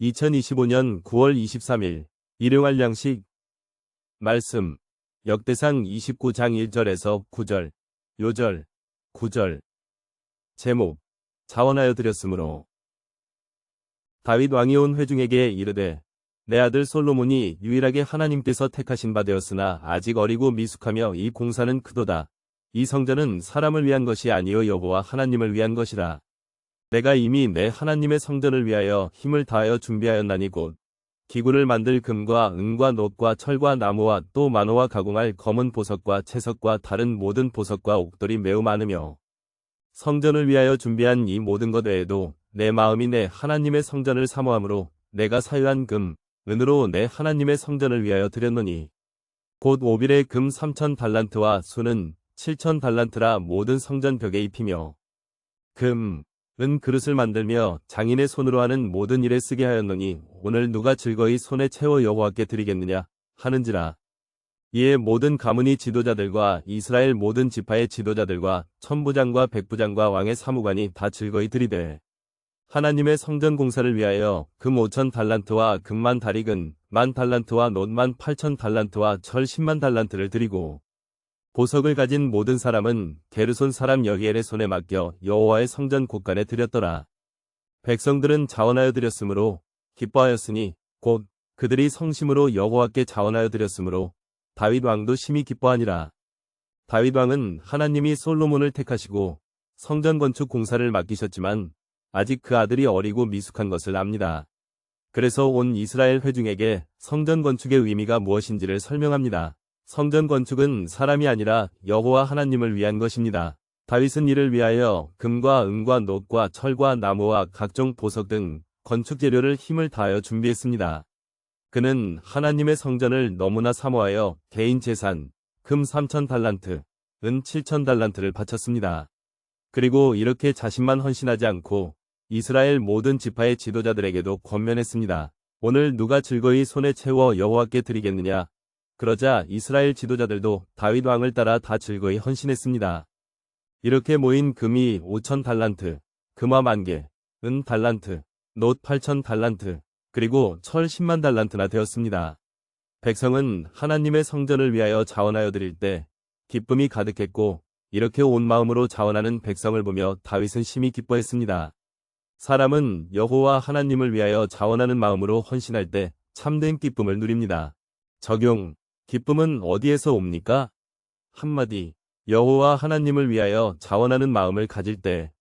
2025년 9월 23일 일용할 양식 말씀 역대상 29장 1절에서 9절 요절 9절 제목 자원하여 드렸으므로 다윗 왕이 온 회중에게 이르되 내 아들 솔로몬이 유일하게 하나님께서 택하신 바 되었으나 아직 어리고 미숙하며 이 공사는 크도다. 이 성전은 사람을 위한 것이 아니요 여호와 하나님을 위한 것이라. 내가 이미 내 하나님의 성전을 위하여 힘을 다하여 준비하였나니 곧 기구를 만들 금과 은과 놋과 철과 나무와 또 만호와 가공할 검은 보석과 채석과 다른 모든 보석과 옥돌이 매우 많으며 성전을 위하여 준비한 이 모든 것 외에도 내 마음이 내 하나님의 성전을 사모함으로 내가 사유한 금, 은으로 내 하나님의 성전을 위하여 드렸노니 곧 오빌의 금 3천 달란트와 수는 7천 달란트라 모든 성전 벽에 입히며 금, 은 그릇을 만들며 장인의 손으로 하는 모든 일에 쓰게 하였노니 오늘 누가 즐거이 손에 채워 여호와께 드리겠느냐 하는지라. 이에 모든 가문이 지도자들과 이스라엘 모든 지파의 지도자들과 천부장과 백부장과 왕의 사무관이 다 즐거이 드리되 하나님의 성전 공사를 위하여 금 오천 달란트와 금만 다리근 만 달란트와 놋만 팔천 달란트와 철 십만 달란트를 드리고 보석을 가진 모든 사람은 게르손 사람 여기엘의 손에 맡겨 여호와의 성전 곳간에 드렸더라. 백성들은 자원하여 드렸으므로 기뻐하였으니 곧 그들이 성심으로 여호와께 자원하여 드렸으므로 다윗 왕도 심히 기뻐하니라. 다윗 왕은 하나님이 솔로몬을 택하시고 성전 건축 공사를 맡기셨지만 아직 그 아들이 어리고 미숙한 것을 압니다. 그래서 온 이스라엘 회중에게 성전 건축의 의미가 무엇인지를 설명합니다. 성전 건축은 사람이 아니라 여호와 하나님을 위한 것입니다. 다윗은 이를 위하여 금과 은과 놋과 철과 나무와 각종 보석 등 건축 재료를 힘을 다하여 준비했습니다. 그는 하나님의 성전을 너무나 사모하여 개인 재산, 금 3천 달란트, 은 7천 달란트를 바쳤습니다. 그리고 이렇게 자신만 헌신하지 않고 이스라엘 모든 지파의 지도자들에게도 권면했습니다. 오늘 누가 즐거이 손에 채워 여호와께 드리겠느냐? 그러자 이스라엘 지도자들도 다윗 왕을 따라 다 즐거이 헌신했습니다. 이렇게 모인 금이 5천 달란트, 금화 만 개, 은 달란트, 놋 8천 달란트, 그리고 철 10만 달란트나 되었습니다. 백성은 하나님의 성전을 위하여 자원하여 드릴 때 기쁨이 가득했고 이렇게 온 마음으로 자원하는 백성을 보며 다윗은 심히 기뻐했습니다. 사람은 여호와 하나님을 위하여 자원하는 마음으로 헌신할 때 참된 기쁨을 누립니다. 적용 기쁨은 어디에서 옵니까? 한마디 여호와 하나님을 위하여 자원하는 마음을 가질 때